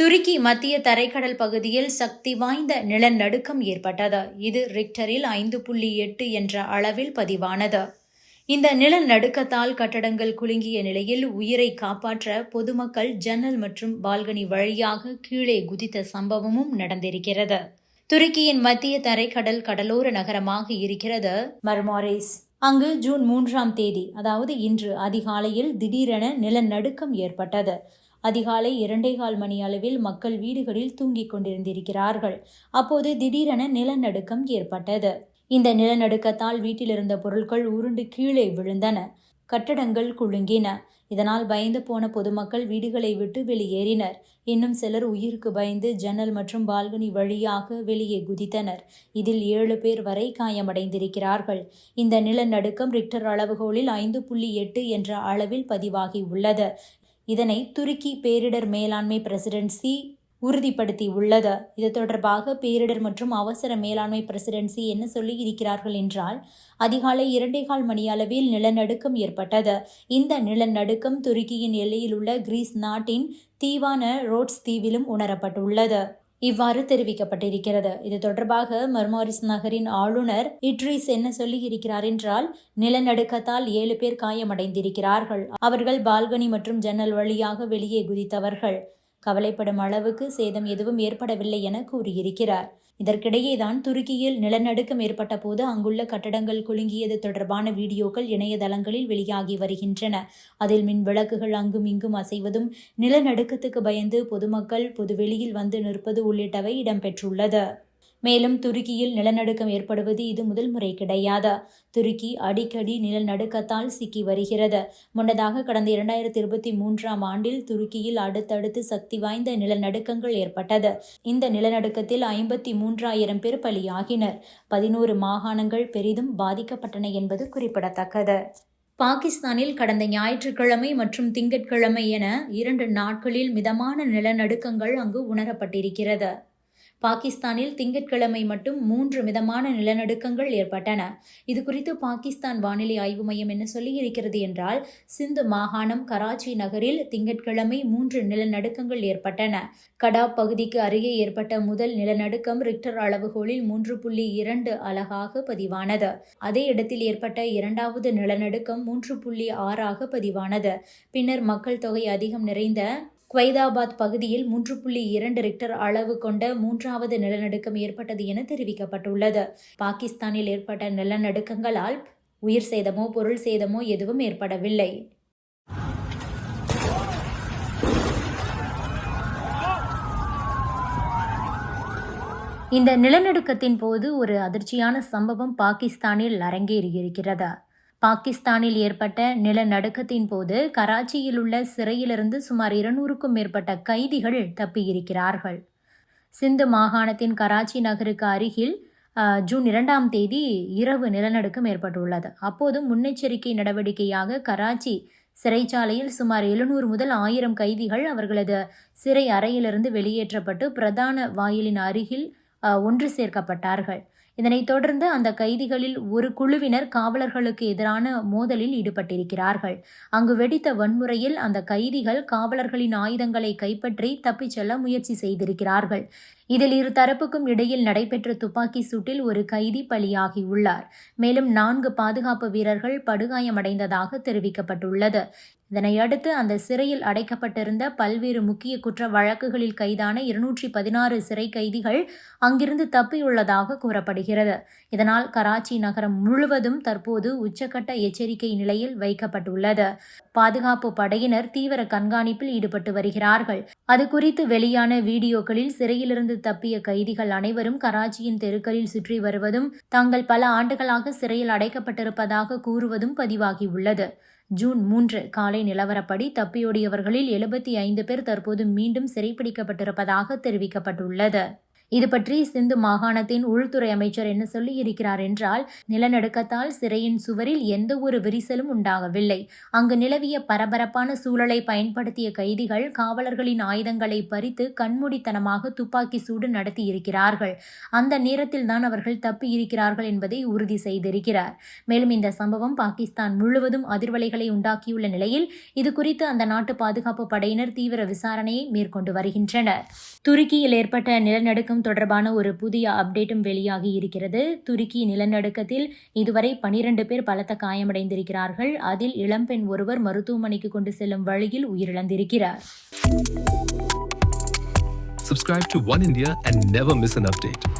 துருக்கி மத்திய தரைக்கடல் பகுதியில் சக்தி வாய்ந்த நிலநடுக்கம் ஏற்பட்டது. இது ரிக்டரில் ஐந்து புள்ளி எட்டு என்ற அளவில் பதிவானது. இந்த நிலநடுக்கத்தால் கட்டடங்கள் குலுங்கிய நிலையில் உயிரை காப்பாற்ற பொதுமக்கள் ஜன்னல் மற்றும் பால்கனி வழியாக கீழே குதித்த சம்பவமும் நடந்திருக்கிறது. துருக்கியின் மத்திய தரைக்கடல் கடலோர நகரமாக இருக்கிறது மர்மாரேஸ். அங்கு ஜூன் மூன்றாம் தேதி அதாவது இன்று அதிகாலையில் திடீரென நிலநடுக்கம் ஏற்பட்டது. அதிகாலை இரண்டே கால் மணி அளவில் மக்கள் வீடுகளில் தூங்கிக் கொண்டிருந்திருக்கிறார்கள். அப்போது திடீரென நிலநடுக்கம் ஏற்பட்டது. இந்த நிலநடுக்கத்தால் வீட்டிலிருந்த பொருட்கள் உருண்டு கீழே விழுந்தன. கட்டடங்கள் குலுங்கின. இதனால் பயந்து போன பொதுமக்கள் வீடுகளை விட்டு வெளியேறினர். இன்னும் சிலர் உயிருக்கு பயந்து ஜன்னல் மற்றும் பால்கனி வழியாக வெளியே குதித்தனர். இதில் ஏழு பேர் வரை காயமடைந்திருக்கிறார்கள். இந்த நிலநடுக்கம் ரிக்டர் அளவுகோலில் ஐந்து புள்ளி எட்டு என்ற அளவில் பதிவாகி உள்ளது. இதனை துருக்கி பேரிடர் மேலாண்மை பிரசிடென்சி உறுதிப்படுத்தி உள்ளது. இது தொடர்பாக பேரிடர் மற்றும் அவசர மேலாண்மை பிரசிடென்சி என்ன சொல்லி இருக்கிறார்கள் என்றால் அதிகாலை இரண்டே கால் மணி அளவில் நிலநடுக்கம் ஏற்பட்டது. இந்த நிலநடுக்கம் துருக்கியின் எல்லையில் உள்ள கிரீஸ் நாட்டின் தீவான ரோட்ஸ் தீவிலும் உணரப்பட்டுள்ளது. இவ்வாறு தெரிவிக்கப்பட்டிருக்கிறது. இது தொடர்பாக மர்மாரிஸ் நகரின் ஆளுநர் இட்ரிஸ் என்ன சொல்லி இருக்கிறார் என்றால் நிலநடுக்கத்தால் ஏழு பேர் காயமடைந்திருக்கிறார்கள். அவர்கள் பால்கனி மற்றும் ஜன்னல் வழியாக வெளியே குதித்தவர்கள். கவலைப்படும் அளவுக்கு சேதம் எதுவும் ஏற்படவில்லை என கூறியிருக்கிறார். இதற்கிடையேதான் துருக்கியில் நிலநடுக்கம் ஏற்பட்ட போது அங்குள்ள கட்டடங்கள் குலுங்கியது தொடர்பான வீடியோக்கள் இணையதளங்களில் வெளியாகி வருகின்றன. அதில் மின் விளக்குகள் அங்கும் இங்கும் அசைவதும் நிலநடுக்கத்துக்கு பயந்து பொதுமக்கள் பொதுவெளியில் வந்து நிற்பது உள்ளிட்டவை இடம்பெற்றுள்ளது. மேலும் துருக்கியில் நிலநடுக்கம் ஏற்படுவது இது முதல் முறை கிடையாது. துருக்கி அடிக்கடி நிலநடுக்கத்தால் சிக்கி வருகிறது. முன்னதாக கடந்த இரண்டாயிரத்தி இருபத்தி மூன்றாம் ஆண்டில் துருக்கியில் அடுத்தடுத்து சக்தி வாய்ந்த நிலநடுக்கங்கள் ஏற்பட்டது. இந்த நிலநடுக்கத்தில் ஐம்பத்தி மூன்றாயிரம் பேர் பலியாகினர். பதினோரு மாகாணங்கள் பெரிதும் பாதிக்கப்பட்டன என்பது குறிப்பிடத்தக்கது. பாகிஸ்தானில் கடந்த ஞாயிற்றுக்கிழமை மற்றும் திங்கட்கிழமை என இரண்டு நாட்களில் மிதமான நிலநடுக்கங்கள் அங்கு உணரப்பட்டிருக்கிறது. பாகிஸ்தானில் திங்கட்கிழமை மட்டும் மூன்று மிதமான நிலநடுக்கங்கள் ஏற்பட்டன. இது குறித்து பாகிஸ்தான் வானிலை ஆய்வு மையம் என்ன சொல்லியிருக்கிறது என்றால் சிந்து மாகாணம் கராச்சி நகரில் திங்கட்கிழமை மூன்று நிலநடுக்கங்கள் ஏற்பட்டன. கடா பகுதிக்கு அருகே ஏற்பட்ட முதல் நிலநடுக்கம் ரிக்டர் அளவுகோலில் மூன்று புள்ளி இரண்டு அலகாக பதிவானது. அதே இடத்தில் ஏற்பட்ட இரண்டாவது நிலநடுக்கம் மூன்று புள்ளி ஆறாக பதிவானது. பின்னர் மக்கள் தொகை அதிகம் நிறைந்த குவைதாபாத் பகுதியில் மூன்று புள்ளி இரண்டு ரிக்டர் அளவு கொண்ட மூன்றாவது நிலநடுக்கம் ஏற்பட்டது என தெரிவிக்கப்பட்டுள்ளது. பாகிஸ்தானில் ஏற்பட்ட நிலநடுக்கங்களால் உயிர் சேதமோ பொருள் சேதமோ எதுவும் ஏற்படவில்லை. இந்த நிலநடுக்கத்தின் போது ஒரு அதிர்ச்சியான சம்பவம் பாகிஸ்தானில் அரங்கேறியிருக்கிறது. பாகிஸ்தானில் ஏற்பட்ட நிலநடுக்கத்தின் போது கராச்சியில் உள்ள சிறையிலிருந்து சுமார் இருநூறுக்கும் மேற்பட்ட கைதிகள் தப்பியிருக்கிறார்கள். சிந்து மாகாணத்தின் கராச்சி நகருக்கு அருகில் ஜூன் இரண்டாம் தேதி இரவு நிலநடுக்கம் ஏற்பட்டுள்ளது. அப்போது முன்னெச்சரிக்கை நடவடிக்கையாக கராச்சி சிறைச்சாலையில் சுமார் எழுநூறு முதல் ஆயிரம் கைதிகள் அவர்களது சிறை அறையிலிருந்து வெளியேற்றப்பட்டு பிரதான வாயிலின் அருகில் ஒன்று சேர்க்கப்பட்டார்கள். இதனைத் தொடர்ந்து அந்த கைதிகளில் ஒரு குழுவினர் காவலர்களுக்கு எதிரான மோதலில் ஈடுபட்டிருக்கிறார்கள். அங்கு வெடித்த வன்முறையில் அந்த கைதிகள் காவலர்களின் ஆயுதங்களை கைப்பற்றி தப்பிச் செல்ல முயற்சி செய்திருக்கிறார்கள். இதில் இரு தரப்புக்கும் இடையில் நடைபெற்ற துப்பாக்கி சூட்டில் ஒரு கைதி பலியாகியுள்ளார். மேலும் நான்கு பாதுகாப்பு வீரர்கள் படுகாயமடைந்ததாக தெரிவிக்கப்பட்டுள்ளது. இதனையடுத்து அந்த சிறையில் அடைக்கப்பட்டிருந்த பல்வேறு முக்கிய குற்ற வழக்குகளில் கைதான இருநூற்றி பதினாறு சிறை கைதிகள் அங்கிருந்து தப்பியுள்ளதாக கூறப்படுகிறது. இதனால் கராச்சி நகரம் முழுவதும் தற்போது உச்சக்கட்ட எச்சரிக்கை நிலையில் வைக்கப்பட்டுள்ளது. பாதுகாப்பு படையினர் தீவிர கண்காணிப்பில் ஈடுபட்டு வருகிறார்கள். அது குறித்து வெளியான வீடியோக்களில் சிறையிலிருந்து தப்பிய கைதிகள் அனைவரும் கராச்சியின் தெருக்களில் சுற்றி வருவதும் தாங்கள் பல ஆண்டுகளாக சிறையில் அடைக்கப்பட்டிருப்பதாக கூறுவதும் பதிவாகியுள்ளது. ஜூன் மூன்று காலை நிலவரப்படி தப்பியோடியவர்களில் எழுபத்தி ஐந்து பேர் தற்போது மீண்டும் சிறைப்பிடிக்கப்பட்டிருப்பதாக தெரிவிக்கப்பட்டுள்ளது. இது பற்றி சிந்து மாகாணத்தின் உள்துறை அமைச்சர் என்ன சொல்லியிருக்கிறார் என்றால் நிலநடுக்கத்தால் சிறையின் சுவரில் எந்த ஒரு விரிசலும் உண்டாகவில்லை. அங்கு நிலவிய பரபரப்பான சூழலை பயன்படுத்திய கைதிகள் காவலர்களின் ஆயுதங்களை பறித்து கண்மூடித்தனமாக துப்பாக்கி சூடு நடத்தியிருக்கிறார்கள். அந்த நேரத்தில் தான் அவர்கள் தப்பி இருக்கிறார்கள் என்பதை உறுதி செய்திருக்கிறார். மேலும் இந்த சம்பவம் பாகிஸ்தான் முழுவதும் அதிர்வலைகளை உண்டாக்கியுள்ள நிலையில் இது குறித்து அந்த நாட்டு பாதுகாப்பு படையினர் தீவிர விசாரணையை மேற்கொண்டு வருகின்றனர். துருக்கியில் ஏற்பட்ட நிலநடுக்கம் நிலநடுக்கம் தொடர்பான ஒரு புதிய அப்டேட்டும் வெளியாகி இருக்கிறது. துருக்கி நிலநடுக்கத்தில் இதுவரை பனிரெண்டு பேர் பலத்த காயமடைந்திருக்கிறார்கள். அதில் இளம்பெண் ஒருவர் மருத்துவமனைக்கு கொண்டு செல்லும் வழியில் உயிரிழந்திருக்கிறார். Subscribe to One India and never miss an update.